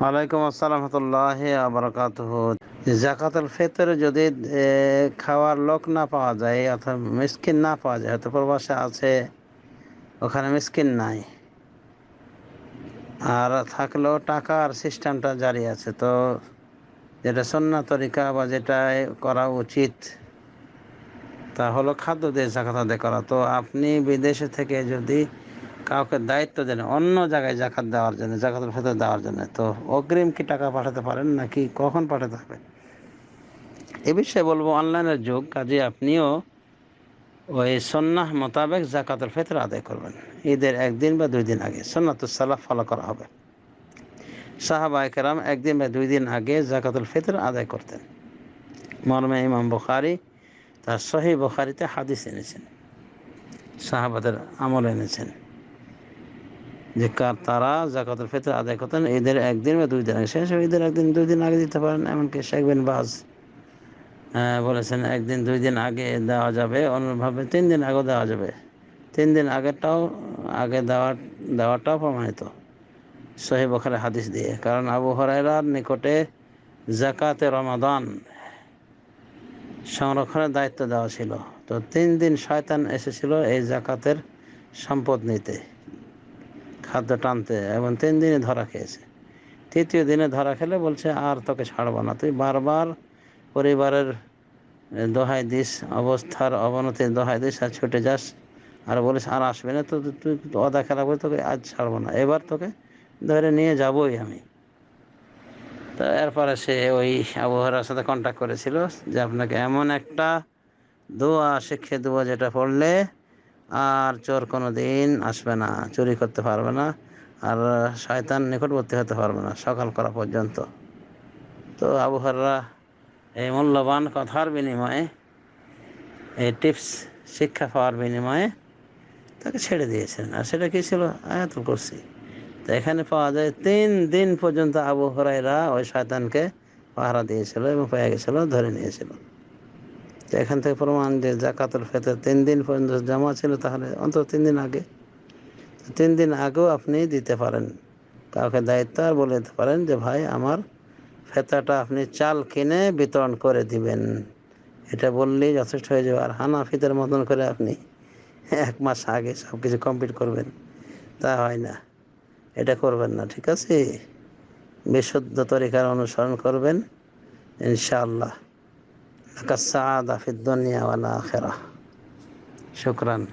ওয়ালাইকুম আসসালাম রহমতুল্লাহ আবরকাত জাকাতুল ফেতরে যদি খাওয়ার লোক না পাওয়া যায় অথবা মিসকিন না পাওয়া যায়, হয়তো প্রবাসে আছে, ওখানে মিসকিন নাই। আর থাকলেও টাকার সিস্টেমটা জারি আছে, তো যেটা সন্না তরিকা বা যেটা করা উচিত, তা হলো খাদ্য দিয়ে জাকাত আদায় করা। তো আপনি বিদেশে থেকে যদি কাউকে দায়িত্ব দেন, অন্য জায়গায় জাকাত দেওয়ার জন্য জাকাতের ভেতর দেওয়ার জন্য, তো অগ্রিম কি টাকা পাঠাতে পারেন নাকি কখন পাঠাতে হবে? এ বিষয়ে বলব অনলাইনের যুগ, কাজে আপনিও ওই সন্ন্যাহ মোতাবেক জাকাতুল ফেতর আদায় করবেন। ঈদের একদিন বা দুই দিন আগে সন্ন্যাতুসাল্লাহ ফলো করা হবে। সাহাবা একরাম একদিন বা দুই দিন আগে জাকাতুল ফিতর আদায় করতেন। মর্মে ইমাম বুখারি তার সহি বুখারিতে হাদিস এনেছেন। সাহাবাদের আমল এনেছেন। যে কার তারা জাকাতের ফিতর আদায় করতেন, ঈদের একদিন বা দুই দিন আগে। শেষ ঈদের একদিন দুই দিন আগে দিতে পারেন, এমনকি শেখ বিন বাজ বলেছেন একদিন দুই দিন আগে দেওয়া যাবে অন্যভাবে তিন দিন আগেও দেওয়া যাবে। তিন দিন আগেরটাও, আগে দেওয়া দেওয়াটাও প্রমাণিত। সহি বখারে হাদিস দিয়ে। কারণ আবু হরাইরার নিকটে জাকাতে রমাদান সংরক্ষণের দায়িত্ব দেওয়া ছিল। তো তিন দিন শয়তান এসেছিল এই জাকাতের সম্পদ নিতে। খাদ্য টানতে এবং তিন দিনে ধরা খেয়েছে। তৃতীয় দিনে ধরা খেলে বলছে, আর তোকে ছাড়বো না। তুই বারবার পরিবারের দোহাই দিস, অবস্থার অবনতির দোহাই দিস, আর ছুটে যাস। আর বলিস, আর আসবে না। তো তুই অদা খেলা করে তোকে আজ ছাড়বো না। এবার তোকে ধরে নিয়ে যাবই আমি। তো এরপরে সে ওই আবহাওয়ার সাথে কন্ট্যাক্ট করেছিল যে, আপনাকে এমন একটা দোয়া, শিক্ষে দোয়া যেটা পড়লে আর চোর কোনো দিন আসবে না, চুরি করতে পারবে না, আর শয়তান নিকটবর্তী হতে পারবে না সকাল করা পর্যন্ত। তো আবহাওয়ারা এই মূল্যবান কথার বিনিময়ে, এই টিপস শিক্ষা পাওয়ার বিনিময়ে তাকে ছেড়ে দিয়েছেন। আর সেটা কী ছিল? আয়াতুল করছি তো এখানে পাওয়া যায় তিন দিন পর্যন্ত আবু হরাইরা ওই শয়তানকে পাহারা দিয়েছিল এবং পেয়ে গেছিল, ধরে নিয়েছিল। তো এখান থেকে প্রমাণ যে জাকাতুল ফেতর তিন দিন পর্যন্ত জমা ছিল, তাহলে অন্তত তিন দিন আগে। তিন দিন আগেও আপনি দিতে পারেন। কাউকে দায়িত্ব আর বলে দিতে পারেন যে, ভাই, আমার ফেতাটা আপনি চাল কিনে বিতরণ করে দিবেন। এটা বললেই যথেষ্ট হয়ে যাবে। আর হানাফিদের মতন করে আপনি এক মাস আগে সব কিছু কমপ্লিট করবেন, তা হয় না। এটা করবেন না, ঠিক আছে? বিশুদ্ধ তরিকার অনুসরণ করবেন, ইনশাআল্লাহ। لك السعادة في الدنيا والآخرة. شكرا.